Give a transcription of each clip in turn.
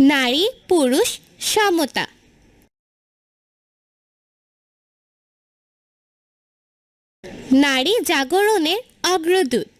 নারী পুরুষ সমতা। নারী জাগরণের অগ্রদূত।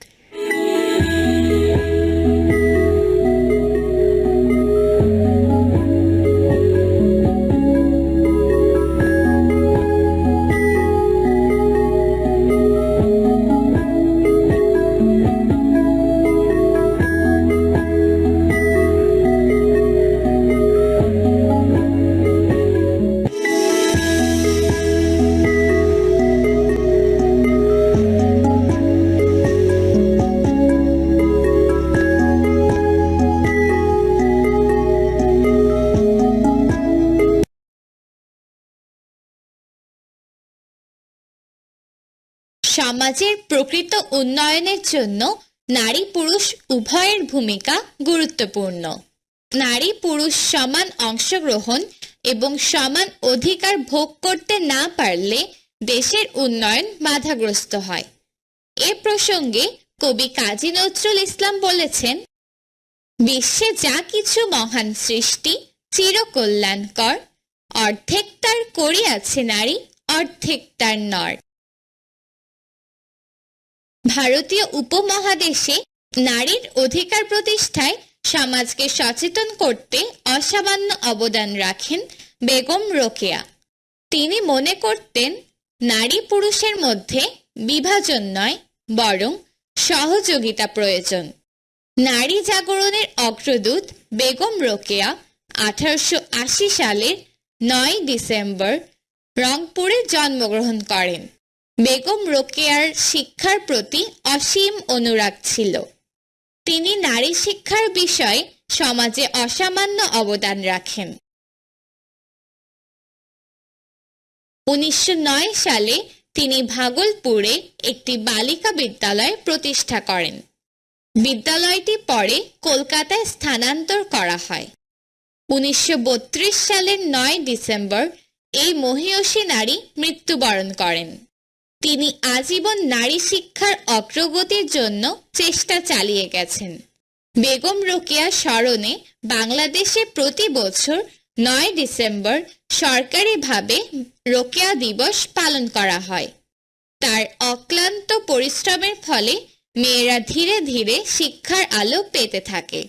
সমাজের প্রকৃত উন্নয়নের জন্য নারী পুরুষ উভয়ের ভূমিকা গুরুত্বপূর্ণ। নারী পুরুষ সমান অংশগ্রহণ এবং সমান অধিকার ভোগ করতে না পারলে দেশের উন্নয়ন বাধাগ্রস্ত হয়। এ প্রসঙ্গে কবি কাজী নজরুল ইসলাম বলেছেন, বিশ্বে যা কিছু মহান সৃষ্টি চিরকল্যাণকর, অর্ধেক তার করিয়াছে নারী, অর্ধেক তার নর। ভারতীয় উপমহাদেশে নারীর অধিকার প্রতিষ্ঠায় সমাজকে সচেতন করতে অসামান্য অবদান রাখেন বেগম রোকেয়া। তিনি মনে করতেন, নারী পুরুষের মধ্যে বিভাজন নয়, বরং সহযোগিতা প্রয়োজন। নারী জাগরণের অগ্রদূত বেগম রোকেয়া আঠারোশো আশি সালের নয় ডিসেম্বর রংপুরে জন্মগ্রহণ করেন। বেগম রোকেয়ার শিক্ষার প্রতি অসীম অনুরাগ ছিল। তিনি নারী শিক্ষার বিষয়ে সমাজে অসামান্য অবদান রাখেন। উনিশশো নয় সালে তিনি ভাগলপুরে একটি বালিকা বিদ্যালয় প্রতিষ্ঠা করেন। বিদ্যালয়টি পরে কলকাতায় স্থানান্তর করা হয়। উনিশশো বত্রিশ সালের নয় ডিসেম্বর এই মহিয়সী নারী মৃত্যুবরণ করেন। তিনি আজীবন নারী শিক্ষার অগ্রগতির জন্য চেষ্টা চালিয়ে গেছেন। বেগম রোকেয়া স্মরণে বাংলাদেশে প্রতি বছর নয় ডিসেম্বর সরকারিভাবে রোকেয়া দিবস পালন করা হয়। তার অক্লান্ত পরিশ্রমের ফলে মেয়েরা ধীরে ধীরে শিক্ষার আলো পেতে থাকে।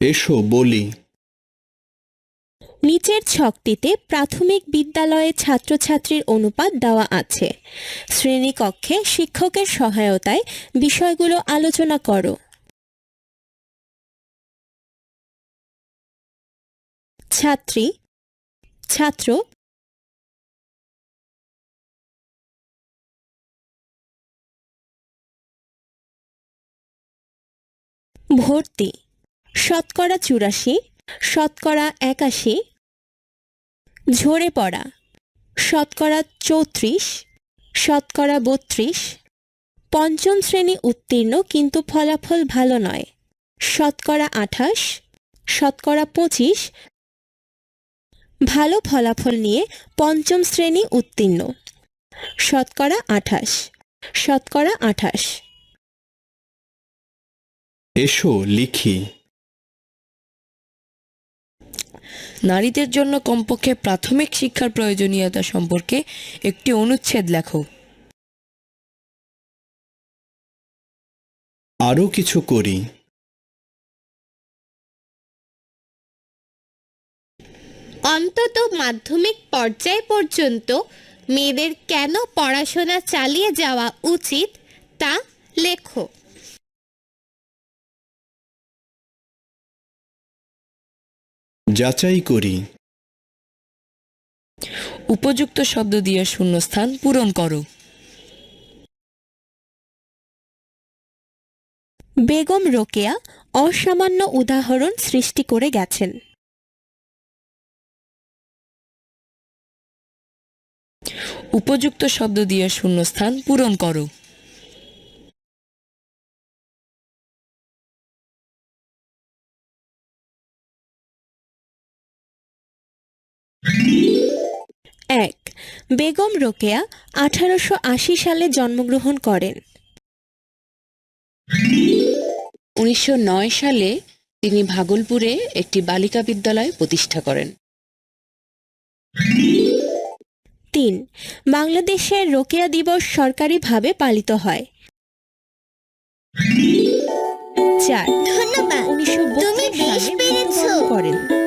এসো বলি নিচের ছকটিতে প্রাথমিক বিদ্যালয়ে ছাত্রছাত্রীর অনুপাত দেওয়া আছে। শ্রেণীকক্ষে শিক্ষকের সহায়তায় বিষয়গুলো আলোচনা করো। ছাত্রী, ছাত্র, ভর্তি, শতকরা চুরাশি, শতকরা একাশি ঝরে পড়া। শতকরা চৌত্রিশ, শতকরা বত্রিশ। পঞ্চম শ্রেণি উত্তীর্ণ কিন্তু ফলাফল ভালো নয়। শতকরা আঠাশ, শতকরা পঁচিশ। ভালো ফলাফল নিয়ে পঞ্চম শ্রেণি উত্তীর্ণ। শতকরা আঠাশ শতকরা আঠাশ। এসো লিখি। নারীদের জন্য কমপক্ষে প্রাথমিক শিক্ষার প্রয়োজনীয়তা সম্পর্কে একটি অনুচ্ছেদ লেখো। আরও কিছু করি। অন্তত মাধ্যমিক পর্যায় পর্যন্ত মেয়েদের কেন পড়াশোনা চালিয়ে যাওয়া উচিত তা লেখো। যাচাই করি। উপযুক্ত শব্দ দিয়ে শূন্যস্থান পূরণ করো। বেগম রোকেয়া অসামান্য উদাহরণ সৃষ্টি করে গেছেন। উপযুক্ত শব্দ দিয়ে শূন্যস্থান পূরণ করো। এক বেগম রোকেয়া আঠারোশো আশি সালে জন্মগ্রহণ করেন। উনিশশো নয় সালে তিনি ভাগলপুরে একটি বালিকা বিদ্যালয় প্রতিষ্ঠা করেন। তিন বাংলাদেশের রোকেয়া দিবস সরকারিভাবে পালিত হয়। চার ধন্যবাদ। উনিশশো করেন।